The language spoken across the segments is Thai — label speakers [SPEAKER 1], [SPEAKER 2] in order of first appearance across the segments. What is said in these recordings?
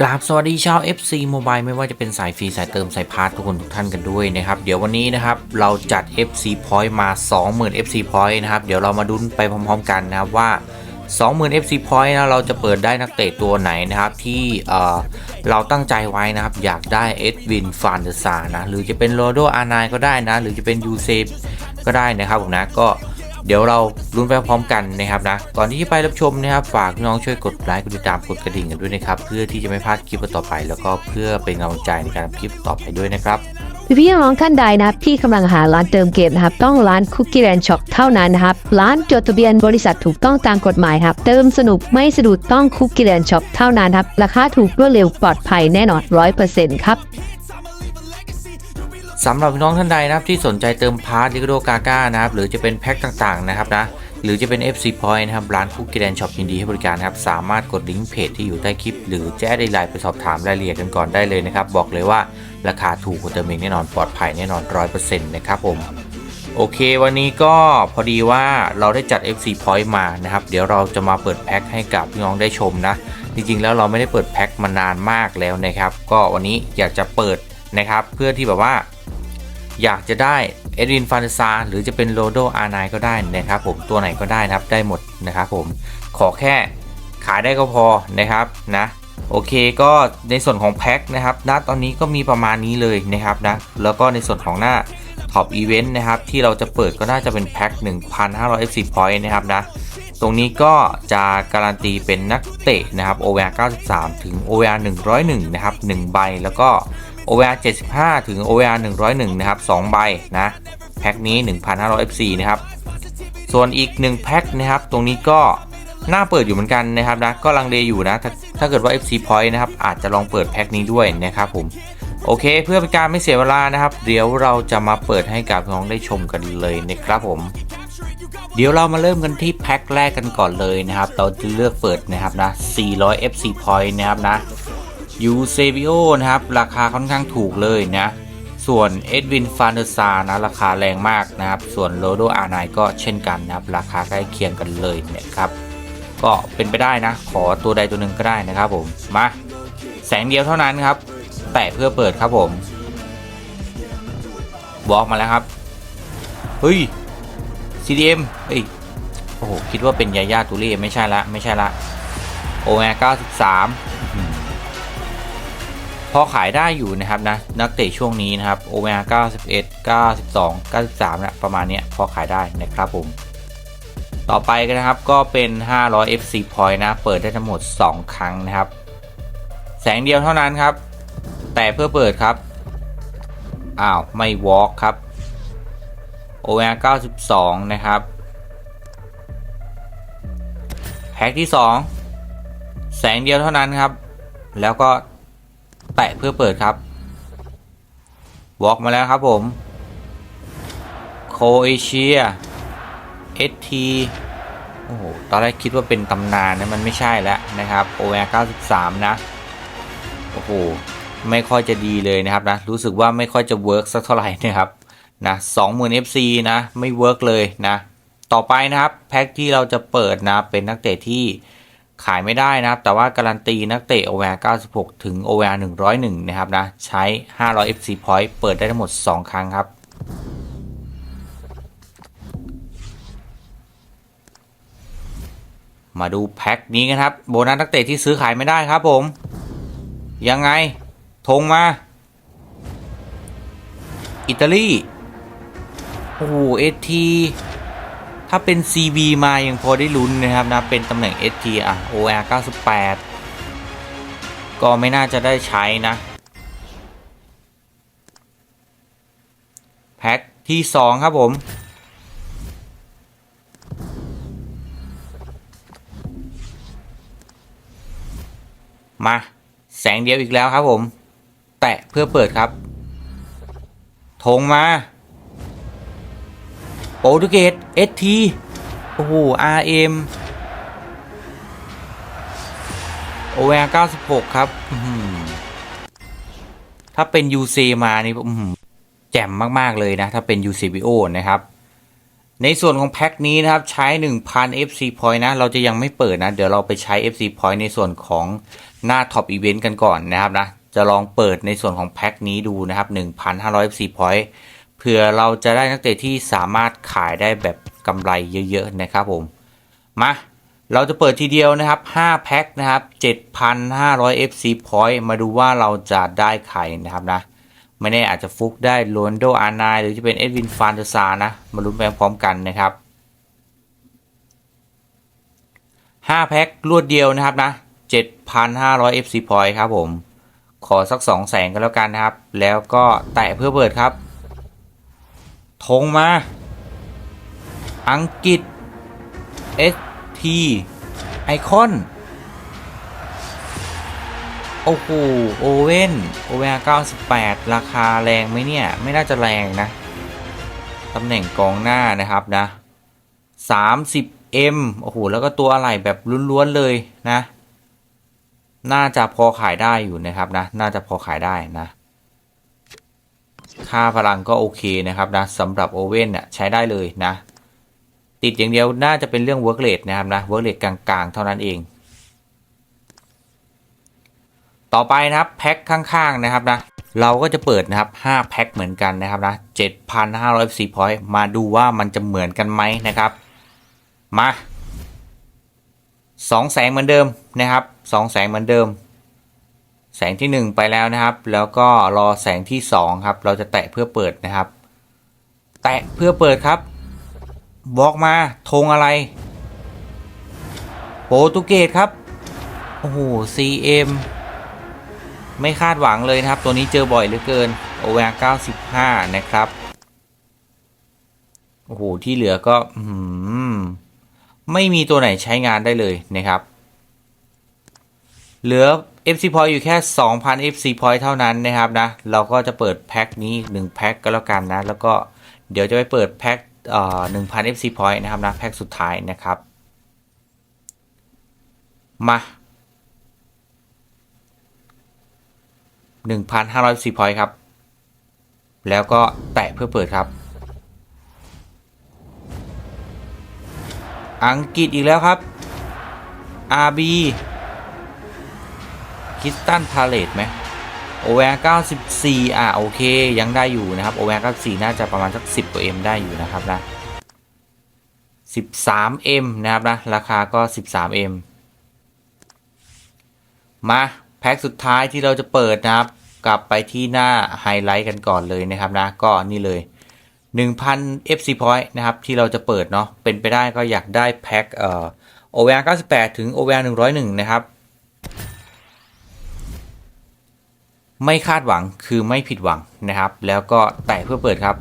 [SPEAKER 1] กราบสวัสดีชาว FC Mobile ไม่ว่าจะเป็นสายฟรีสายเติมสายพาร์ททุกคนทุกท่านกันด้วยนะครับ เดี๋ยววันนี้นะครับเราจัด FC Point มา 20,000 FC Point นะครับ เดี๋ยวเรามาดุนไปพร้อมๆกันนะครับว่า 20,000 FC Point นะเราจะเปิดได้นักเตะตัวไหนนะครับ ที่เอ่อเราตั้งใจไว้นะครับ อยากได้เอ็ดวินฟานเดซานะ หรือจะเป็นโรโดอาร์ไนก็ได้นะ หรือจะเป็นยูเซฟก็ได้นะครับผมนะก็ เดี๋ยวเราลุ้นไปพร้อมกันนะครับนะก่อนที่จะไปรับชมนะครับฝากน้องช่วยกดไลค์กดติดตามกดกระดิ่งกันด้วยนะครับเพื่อที่จะไม่พลาดคลิปต่อไป แล้วก็เพื่อเป็นกำลังใจในการทำคลิปต่อไปด้วยนะครับ
[SPEAKER 2] พี่พี่น้องท่านใดนะครับที่กำลังหาร้านเติมเกมนะครับต้องร้านคุกกี้แ n นช็อปเท่านั้นนะครับร้านจดทะเบียนบริษัทถูกต้องตามกฎหมายครับเติมสนุกไม่สะดุดต้องคุกกี้แ n นช็อปเท่านั้นครับราคาถูกรวดเร็วปลอดภัยแน่นอนร้อยเปอร์เซ็นต์ครับ
[SPEAKER 1] สำหรับน้องท่านใดนะครับที่สนใจเติมพาร์ทลิโดกาก้านะครับหรือจะเป็นแพ็คต่างๆนะครับนะหรือจะเป็น FC Point นะครับร้านคุกกี้แ n นช็อปยินดีให้บริการครับสามารถกดลิงก์เพจที่อยู่ใต้คลิป หรือแจ้งได้ไลน์ไปสอบถามรายละเอียดกันก่อนได้เลยนะครับ บอกเลยว่าราคาถูกกว่าเติมเองแน่นอนปลอดภัยแน่นอน100%นะครับผมโอเค วันนี้ก็พอดีว่าเราได้จัด FC Point มานะครับ เดี๋ยวเราจะมาเปิดแพ็คให้กับพี่น้องได้ชมนะ จริงๆ แล้วเราไม่ได้เปิดแพ็คมานานมากแล้วนะครับ ก็วันนี้อยากจะเปิดนะครับ เพื่อที่แบบว่า อยากจะได้เอดวินฟานซาหรือจะเป็นโรโดอาร์ไนก็ได้นะครับผมตัวไหนก็ได้นะครับได้หมดนะครับผมขอแค่ขายได้ก็พอนะครับนะโอเคก็ในส่วนของแพ็คนะครับณตอนนี้ก็มีประมาณนี้เลยนะครับนะแล้วก็ในส่วนของหน้าท็อปอีเวนต์นะครับที่เราจะเปิดก็น่าจะเป็นแพ็ค1,500 FC point นะครับนะตรงนี้ก็จะการันตีเป็นนักเตะนะครับ OVR 93 ถึง OVR 101 นะครับ 1 ใบแล้วก็ OVR 75 ถึง OVR 101 นะครับ 2 ใบนะ แพ็คนี้ 1,500 FC นะครับ ส่วนอีก 1 แพ็คนะครับ ตรงนี้ก็น่าเปิดอยู่เหมือนกันนะครับนะ ก็ลังเลอยู่นะถ้าถ้าเกิดว่า FC Point นะครับ อาจจะลองเปิดแพ็คนี้ด้วยนะครับผม โอเค เพื่อเป็นการไม่เสียเวลานะครับ เดี๋ยวเราจะมาเปิดให้กับน้องได้ชมกันเลยนะครับผมเดี๋ยวเรามาเริ่มกันที่แพ็คแรกกันก่อนเลยนะครับ เราจะเลือกเปิดนะครับนะ 400 FC Point นะครับนะ ยูเซบิโอนะครับ ราคาค่อนข้างถูกเลยนะ ส่วนเอ็ดวินฟานเดอร์ซานะ ราคาแรงมากนะครับ ส่วนโรโดอาร์ไนก็เช่นกันนะครับ ราคาใกล้เคียงกันเลยเนะครับ ก็เป็นไปได้นะ ขอตัวใดตัวหนึ่งก็ได้นะครับผม มา แสงเดียวเท่านั้นครับ แตะเพื่อเปิดครับผมบล็อกมาแล้วครับ เฮ้ย CDM เฮ้ย โอ้โห คิดว่าเป็นยาย่าตูรี่ไม่ใช่ละ ไม่ใช่ละ โอแอ93 พอขายได้อยู่นะครับนะนักเตะช่วงนี้นะครับ o m 91 92 93นะประมาณเนี้ยพอขายได้นะครับผม ต่อไปกันนะครับก็เป็น 500 FC point นะ เปิดได้ทั้งหมด 2 ครั้งนะครับ แสงเดียวเท่านั้นครับ แต่เพื่อเปิดครับอ้าวไม่วอล์กครับ o m 92นะครับแพ็กที่ 2 แสงเดียวเท่านั้นครับ แล้วก็ แตะเพื่อเปิดครับวอล์กมาแล้วครับผมโคเอเชียเอทีโอ้โห ตอนแรกคิดว่าเป็นตำนานนะมันไม่ใช่แล้วนะครับ OR 93 นะ โอ้โห ไม่ค่อยจะดีเลยนะครับนะ รู้สึกว่าไม่ค่อยจะเวิร์กสักเท่าไหร่นะครับนะ20,000 FC นะ ไม่เวิร์กเลยนะ ต่อไปนะครับ แพ็กที่เราจะเปิดนะ เป็นนักเตะที่ ขายไม่ได้นะครับ แต่ว่าการันตีนักเตะ OVR 96 ถึง OVR 101 นะครับนะ ใช้ 500 FC point เปิดได้ทั้งหมด 2 ครั้งครับ มาดูแพ็คนี้กันครับ โบนัสนักเตะที่ซื้อขายไม่ได้ครับผม ยังไงธงมา อิตาลี โอ้โหเอที ถ้าเป็น CB มายังพอได้ลุ้นนะครับนะเป็นตำแหน่ง ST อะ OR 98 ก็ไม่น่าจะได้ใช้นะ แพ็คที่ 2 ครับผมมาแสงเดียวอีกแล้วครับผม แตะเพื่อเปิดครับธงมา ปรตุเกสเอสทีโอ้โห RM OR 96ครับอื้อหือถ้าเป็น UC มานี่แจ่มมาก ๆ เลยนะ ถ้าเป็น UCBO นะครับ ในส่วนของแพ็คนี้นะครับ ใช้ 1,000 FC point นะ เราจะยังไม่เปิดนะ เดี๋ยวเราไปใช้ FC point ในส่วนของหน้า Top Event กันก่อนนะครับนะ จะลองเปิดในส่วนของแพ็คนี้ดูนะครับ 1,500 FC point เพื่อเราจะได้นักเตะที่สามารถขายได้แบบกำไรเยอะๆนะครับผม มา เราจะเปิดทีเดียวนะครับ 5 แพ็คนะครับ 7,500 FC point มาดูว่าเราจะได้ใครนะครับนะ ไม่แน่อาจจะฟุกได้โรนโดอาร์ไนหรือจะเป็นเอ็ดวินฟานเดอร์ซานะ มาลุ้นไปพร้อมกันนะครับ 5 แพ็ครวดเดียวนะครับนะ 7,500 FC point ครับผม ขอสัก 2 แสนก็แล้วกันนะครับ แล้วก็แตะเพื่อเปิดครับ ธงมา อังกฤษ ST ไอคอน โอ้โห โอเว่น โอเว่น98 ราคาแรงไหมเนี่ย ไม่น่าจะแรงนะ ตำแหน่งกองหน้านะครับนะ 30M โอ้โห แล้วก็ตัวอะไรแบบล้วนๆเลยนะ น่าจะพอขายได้อยู่นะครับนะ น่าจะพอขายได้นะ ค่าพลังก็โอเคนะครับนะสำหรับโอเว่นน่ะใช้ได้เลยนะ ติดอย่างเดียวน่าจะเป็นเรื่อง work rate นะครับนะ work rate กลางๆ เท่านั้นเอง ต่อไปนะครับแพ็คข้างๆนะครับนะเราก็จะเปิดนะครับ 5 แพ็คเหมือนกันนะครับนะ 7,500 FC point มาดูว่ามันจะเหมือนกันไหมนะครับ มา2แสงเหมือนเดิมนะครับ2แสงเหมือนเดิม แสงที่ 1 ไปแล้วนะครับ แล้วก็รอแสงที่2ครับ เราจะแตะเพื่อเปิดนะครับ แตะเพื่อเปิดครับบอกมาธงอะไร โปรตุเกสครับ โอ้โห CM ไม่คาดหวังเลยนะครับ ตัวนี้เจอบ่อยเหลือเกิน o v 95 นะครับ โอ้โห ที่เหลือก็ไม่มีตัวไหนใช้งานได้เลยนะครับ เหลือ FC point อยู่แค่ 2,000 FC point เท่านั้นนะครับนะ เราก็จะเปิดแพ็คนี้อีก1แพ็คก็แล้วกันนะ แล้วก็เดี๋ยวจะไปเปิดแพ็คเอ่อ1,000 FC point นะครับนะ แพ็คสุดท้ายนะครับ มา1,504พอยต์ครับ แล้วก็แตะเพื่อเปิดครับ อังกฤษอีกแล้วครับ RB คิสตันพาเลตไหมโอแวร์94 อะ โอเค ยังได้อยู่นะครับโอแวร์94 น่าจะประมาณสัก 10 กว่า M ได้อยู่นะครับนะ 13M นะครับนะ ราคาก็ 13M มาแพ็คสุดท้ายที่เราจะเปิดนะครับ กลับไปที่หน้าไฮไลท์กันก่อนเลยนะครับนะ ก็นี่เลย 1,000 FC point นะครับ ที่เราจะเปิดเนาะ เป็นไปได้ก็อยากได้แพ็คเอ่อ OVR 98 ถึง OVR 101 นะครับ ไม่คาดหวังคือไม่ผิดหวังนะครับ แล้วก็แตะเพื่อเปิดครับ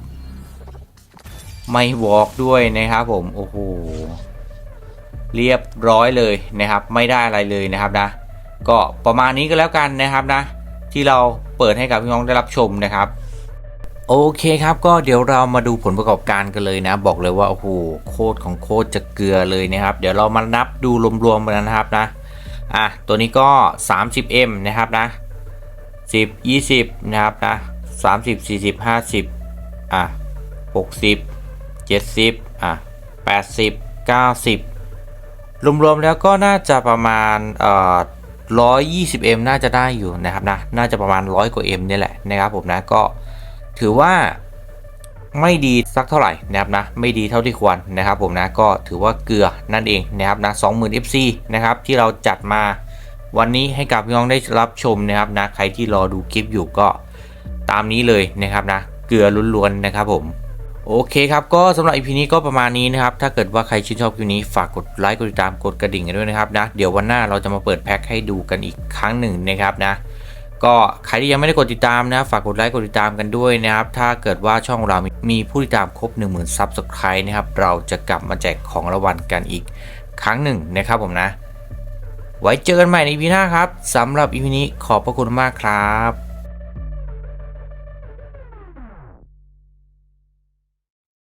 [SPEAKER 1] ไม่วอล์กด้วยนะครับผมโอ้โหเรียบร้อยเลยนะครับ ไม่ได้อะไรเลยนะครับนะ ก็ประมาณนี้ก็แล้วกันนะครับนะ ที่เราเปิดให้กับพี่น้องได้รับชมนะครับ โอเคครับก็เดี๋ยวเรามาดูผลประกอบการกันเลยนะ บอกเลยว่าโอ้โหโคตรของโคตรจะเกลือเลยนะครับ เดี๋ยวเรามานับดูรวมๆกันนะครับนะอะตัวนี้ก็ 30M นะครับนะ 10 20 นะครับนะ30 40 50 อะ 60 70 อะ 80 90 รวมๆแล้วก็น่าจะประมาณเอ่อ 120M น่าจะได้อยู่นะครับนะ น่าจะประมาณ 100 กว่า M เนี่ยแหละนะครับผมนะ ก็ถือว่าไม่ดีสักเท่าไหร่นะครับนะ ไม่ดีเท่าที่ควรนะครับผมนะ ก็ถือว่าเกลือนั่นเองนะครับนะ20,000 FC นะครับที่เราจัดมา วันนี้ให้กับพี่น้องได้รับชมนะครับนะใครที่รอดูคลิปอยู่ก็ตามนี้เลยนะครับนะเกลือล้วนๆนะครับผมโอเคครับ ก็สำหรับ EP นี้ก็ประมาณนี้นะครับ ถ้าเกิดว่าใครชื่นชอบคลิปนี้ฝากกดไลค์กดติดตามกดกระดิ่งกันด้วยนะครับนะเดี๋ยววันหน้าเราจะมาเปิดแพ็คให้ดูกันอีกครั้งหนึ่งนะครับนะก็ใครที่ยังไม่ได้กดติดตามนะฝากกดไลค์กดติดตามกันด้วยนะครับ ถ้าเกิดว่าช่องเรามีผู้ติดตามครบ 10,000 Subscribe นะครับเราจะกลับมาแจกของรางวัลกันอีกครั้งหนึ่งนะครับผมนะ ไว้เจอกันใหม่ใน EP หน้าครับสำหรับ EP นี้ขอบพระคุณมากครับ